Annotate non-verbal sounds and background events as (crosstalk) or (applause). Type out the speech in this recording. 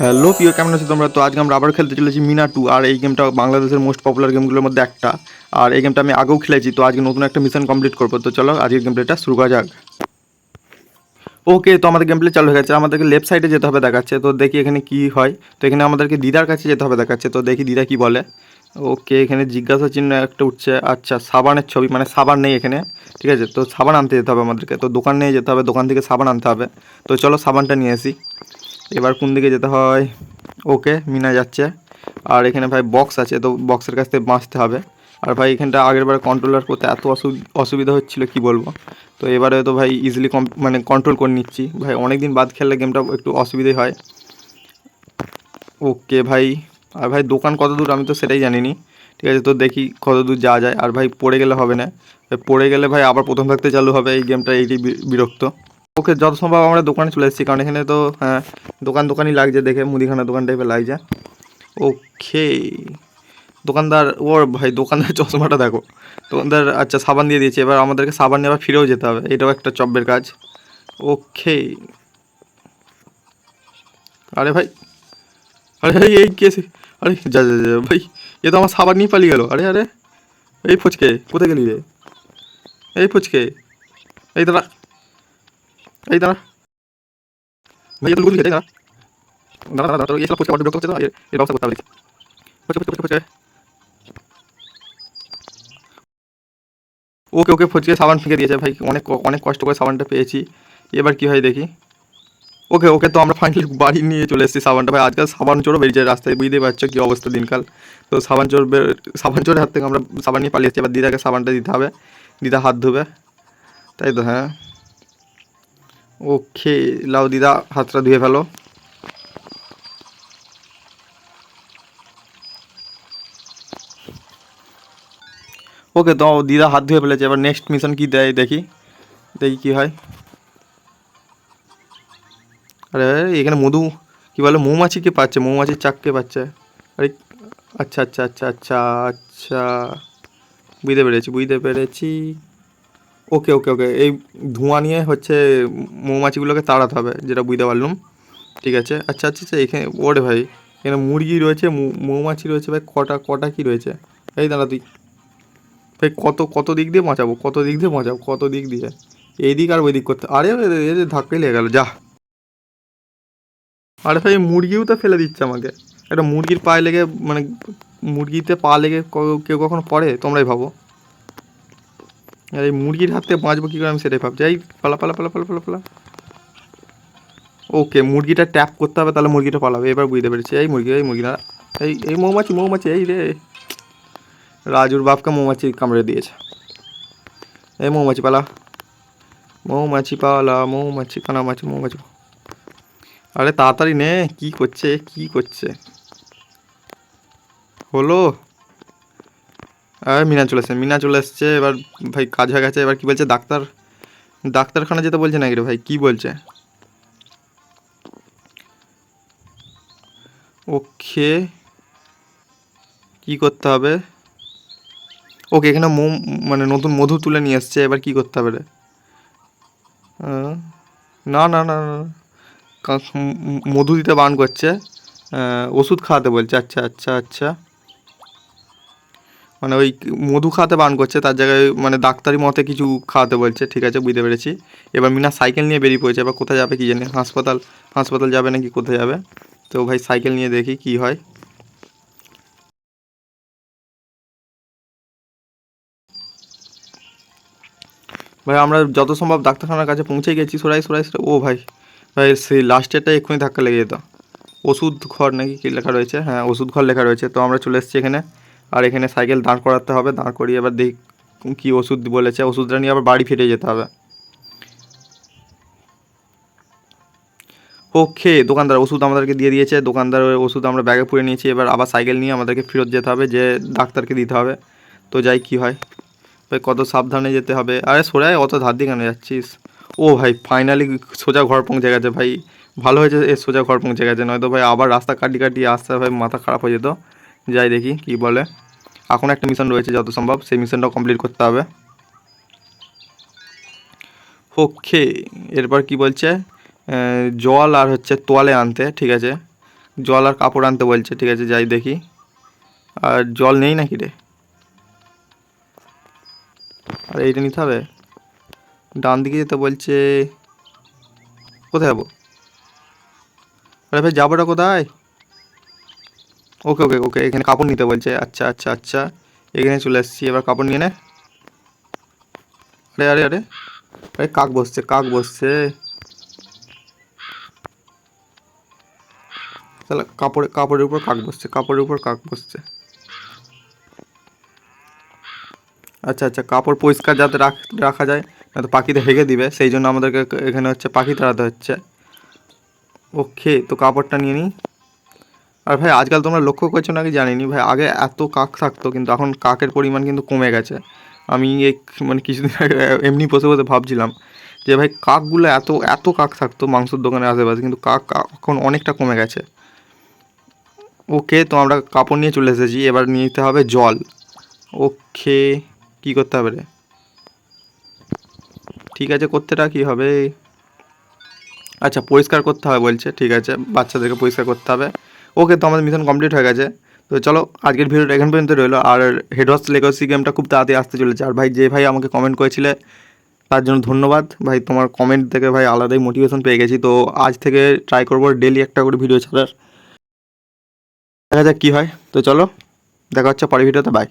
Hello, প্রিয়, কেমন আছো তোমরা? তো আজকে আমরা আবার খেলতে চলেছি মিনা টু আর এই গেমটা বাংলাদেশের মোস্ট পপুলার গেমগুলোর মধ্যে একটা। আর এই গেমটা আমি আগেও খেলেছি, তো আজকে নতুন একটা মিশন কমপ্লিট করব। তো চলো, আজকের গেম প্লেটা শুরু করা যাক। ওকে তো আমাদের গেম প্লে চালু হয়ে গেছে। আমাদেরকে লেফট সাইডে যেতে হবে দেখাচ্ছে। তো দেখি এখানে কি হয়। তো এখানে আমাদেরকে দিদার কাছে যেতে হবে দেখাচ্ছে। তো দেখি দিদা কি বলে। ওকে এখানে জিজ্ঞাসা চিহ্ন একটা উঠছে। আচ্ছা সাবানের ছবি মানে সাবান নেই এখানে। ঠিক আছে, তো সাবান আনতে যেতে হবে আমাদেরকে। তো দোকান নিয়ে যেতে হবে। দোকান থেকে সাবান আনতে হবে। তো চলো, সাবানটা নিয়ে আসি। এবার কোন দিকে যেতে হয়? ওকে, মিনা যাচ্ছে। আর এখানে ভাই বক্স আছে, তো বক্সের কাছ থেকে বাঁচতে হবে। আর ভাই এখানটা আগের বারে কন্ট্রোলার করতে এত অসু- অসুবিধা হচ্ছিল, কি বলব? তো এবারে তো ভাই ইজিলি মানে কন্ট্রোল করে নিচ্ছি। ভাই অনেক দিন বাদ খেললে গেমটা একটু অসুবিধাই হয়। ওকে ভাই, আর ভাই দোকান কত দূর? আমি তো সেটাই জানিনি। ঠিক আছে, তো দেখি কত দূর যাওয়া যায়। আর ভাই পড়ে গেলে হবে না। পড়ে গেলে ভাই আবার প্রথম থাকতে চালু হবে। এই গেমটা এইটি বিরক্ত। ওকে যত সম্ভব আমরা দোকানে চলে এসেছি, কারণ এখানে তো হ্যাঁ দোকান দোকানই লাগছে দেখে, মুদিখানা দোকান টাইপের লাগছে। ওকে, দোকানদার ওর ভাই, দোকানদার (laughs) চশমাটা দেখো। দোকানদার আচ্ছা সাবান দিয়ে দিয়েছে, এবার আমাদেরকে সাবান নিয়ে আবার ফিরেও যেতে হবে, এটাও একটা চব্যের কাজ। ওকে। আরে ভাই, আরে এই কেসে আরে, যা যা যা, ভাই, এ তো আমার সাবান নিয়ে পালিয়ে গেল। আরে আরে, এই ফুচকে, কোথায় গেলি রে? এই ফুচকে, এই দাঁড়া এই দাঁড়া। ভাই দাঁড়া। দাঁড়া দাঁড়া দাঁড়া, এই ফুচকা অর্ডার করতে হচ্ছে তো এর- এর ব্যবস্থা করতে হবে ওকে ওকে ফুচকে সাবান ফেঁকে দিয়েছে, ভাই, অনেক অনেক কষ্ট করে সাবানটা পেয়েছি। এবার কি হয় দেখি। ওকে ওকে তো আমরা ফাইনালি বাড়ি নিয়ে চলে এসেছি সাবানটা। ভাই, আজকাল সাবান চোরও বেরিয়েছে রাস্তায়, বুঝতেই পারছ কী অবস্থা দিনকাল। তো সাবান চোর সাবান চোরের হাত থেকে আমরা সাবান নিয়ে পালিয়ে এসেছি। এবার দিদাকে সাবানটা দিতে হবে, দিদা হাত ধুবে। তাই তো হ্যাঁ। ওকে, লাও দিদা, হাতটা ধুয়ে ফেলো। ওকে, তো দিদা হাত ধুয়ে ফেলেছে, এবার নেক্সট মিশন কি দেয় দেখি দেখি কি হয়। আরে, এখানে মধু, কি বলে মৌমাছিকে পাচ্ছে, মৌমাছির চাককে পাচ্ছে? আরে আচ্ছা আচ্ছা আচ্ছা আচ্ছা আচ্ছা বুঝতে পেরেছি বুঝতে পেরেছি। ওকে ওকে ওকে। এই ধোঁয়া নিয়ে হচ্ছে মৌমাছিগুলোকে তাড়াতে হবে, যেটা বুঝতে পারলাম। ঠিক আছে? আচ্ছা আচ্ছা আচ্ছা এখানে, ওরে ভাই, এখানে মুরগি রয়েছে মৌমাছি রয়েছে, ভাই, কটা কটা কি রয়েছে? এই দাঁড়া তুই। ভাই, কত কত দিক দিয়ে বাঁচাবো? কত দিক দিয়ে বাঁচাবো? কত দিক দিয়ে? এই দিক আর ওই দিক করতে আরে ধাক্কাই লেগে গেল, যা। আরে ভাই, মুরগিও তো ফেলে দিচ্ছে আমাকে। একটা মুরগির পায়ে লেগে মানে মুরগিতে পা লেগে কেউ কখনো পড়ে? তোমরাই ভাবো। আর এই মুরগির হাত বাঁচবো কী করে আমি সেটাই ভাবছি। এই, পালা পালা পালা পালা পালা পালা। ওকে মুরগিটা ট্যাপ করতে হবে, তাহলে মুরগিটা পালাবে। এবার বুঝতে পেরেছি। এই মুরগি এই মুরগি, না। এই এই মৌমাছি মৌমাছি, এই রে। রাজুর বাপকে মৌমাছি কামড়ে দিয়েছে। এই মৌমাছি পালা। মৌমাছি পালা, মৌমাছি কানামাছি মৌমাছি আরে তাড়াতাড়ি নে, কি করছে কি করছে? হলো? মিনা চলে এসছে। মিনা চলে এসছে, এবার ভাই কাজ হয়ে গেছে, এবার কি বলছে? ডাক্তার, ডাক্তারখানা যেতে বলছে নাকি রে ভাই? কি বলছে? ওকে, কি করতে হবে? ওকে, এখানে মোম মানে নতুন মধু তুলে নিয়ে এসছে, এবার কি করতে হবে রে? না না না মধু দিতে বান করছে। ওষুধ খাওয়াতে বলছে। আচ্ছা আচ্ছা আচ্ছা। মানে ওই মধু খাওয়াতে বান করছে, তার জায়গায় মানে ডাক্তারি মতে কিছু খাওয়াতে বলছে, ঠিক আছে, বুঝতে পেরেছি। এবার মিনা সাইকেল নিয়ে বেরিয়ে পড়েছে, এবার কোথায় যাবে কি জানি, হাসপাতাল হাসপাতাল যাবে নাকি কোথায় যাবে? তো ভাই সাইকেল নিয়ে দেখি কি হয়। ভাই, আমরা যত সম্ভব ডাক্তারখানার কাছে পৌঁছে গেছি, সরাই সরাই সরাই। ও ভাই ভাই, সেই লাস্টেরটা এক্ষুনি ধাক্কা লেগে যেত। ওষুধ ঘর নাকি কি লেখা রয়েছে? হ্যাঁ ওষুধ ঘর লেখা রয়েছে। তো আমরা চলে এসেছি এখানে। আর এখানে সাইকেল দাঁড় করাতে হবে, দাঁড় করিয়ে এবার দেখি কী ওষুধ বলেছে, ওষুধটা নিয়ে আবার বাড়ি ফিরে যেতে হবে। ওকে, দোকানদার ওষুধ আমাদেরকে দিয়ে দিয়েছে, দোকানদার ওষুধ আমরা ব্যাগে পুরে নিয়েছি, এবার আবার সাইকেল নিয়ে আমাদেরকে ফেরত যেতে হবে, যে ডাক্তারকে দিতে হবে। তো যাই, কি হয়? ভাই, কত সাবধানে যেতে হবে? আরে সোরাই অত ধার দিয়ে কেন যাচ্ছিস? ও ভাই ফাইনালি সোজা ঘর পৌঁছে গেছে ভাই। ভালো হয়েছে এ সোজা ঘর পৌঁছে গেছে, নয়তো ভাই আবার রাস্তা কাটি কাটি আসতে ভাই, মাথা খারাপ হয়ে যেত। যাই দেখি কি বলে। এখন একটা মিশন রয়েছে যত সম্ভব, সেই মিশনটা কমপ্লিট করতে হবে। ওকে, এরপর কি বলছে? জল আর হচ্ছে তোয়ালে আনতে, ঠিক আছে। জল আর কাপড় আনতে বলছে, ঠিক আছে, যাই দেখি। আর জল নেই নাকি রে? আর এইটা নিতে হবে? ডান দিকে যেতে বলছে, কোথায় যাব? আরে ভাই, যাবোটা কোথায়? ওকে ওকে ওকে, এখানে কাপড় নিতে বলছে। আচ্ছা আচ্ছা আচ্ছা এখানে চলে এসেছি এবার কাপড় নিয়ে নে। আরে আরে আরে আরে, কাক বসছে কাক বসছে। তাহলে কাপড়ে, কাপড়ের উপর কাক বসছে, কাপড়ের উপর কাক বসছে। আচ্ছা আচ্ছা কাপড় পরিষ্কার যাতে রাখ, রাখা যায় না তো পাখিতে হেগে দিবে, সেই জন্য আমাদেরকে এখানে হচ্ছে পাখি তাড়াতে হচ্ছে। ওকে, তো কাপড়টা নিয়ে নিই আর ভাই, আজকাল তোমরা লক্ষ্য করছ নাকি জানিনি, ভাই, আগে এত কাক থাকতো, কিন্তু এখন কাকের পরিমাণ কিন্তু কমে গেছে। আমি এই মানে কিছুদিন (laughs) আগে এমনি বসে বসে ভাবছিলাম যে, ভাই, কাকগুলো এত এত কাক থাকতো মাংসের দোকানের আশেপাশে, কিন্তু কাক এখন অনেকটা কমে গেছে। ওকে, তো আমরা কাপড় নিয়ে চলে এসেছি, এবার নিতে হবে জল। ওকে, কি করতে হবে রে? ঠিক আছে করতেটা কি হবে? আচ্ছা পরিষ্কার করতে হবে বলছে, ঠিক আছে, বাচ্চাদেরকে পরিষ্কার করতে হবে। ওকে তো আমাদের মিশন কমপ্লিট হয়ে গেছে। তো চলো, আজকের ভিডিওটা এখান পর্যন্ত রইল। আর হেড হেডওয়ার্স লেগাসি গেমটা খুব তাড়াতাড়ি আসতে চলেছে। আর ভাই, যে ভাই আমাকে কমেন্ট করেছিলে, তার জন্য ধন্যবাদ। ভাই, তোমার কমেন্ট থেকে ভাই আলাদাই মোটিভেশন পেয়ে গেছি। তো আজ থেকে ট্রাই করব ডেলি একটা করে ভিডিও ছাড়ার। দেখা যাক কী হয়। তো চলো, দেখা হচ্ছে পরের ভিডিওতে বাই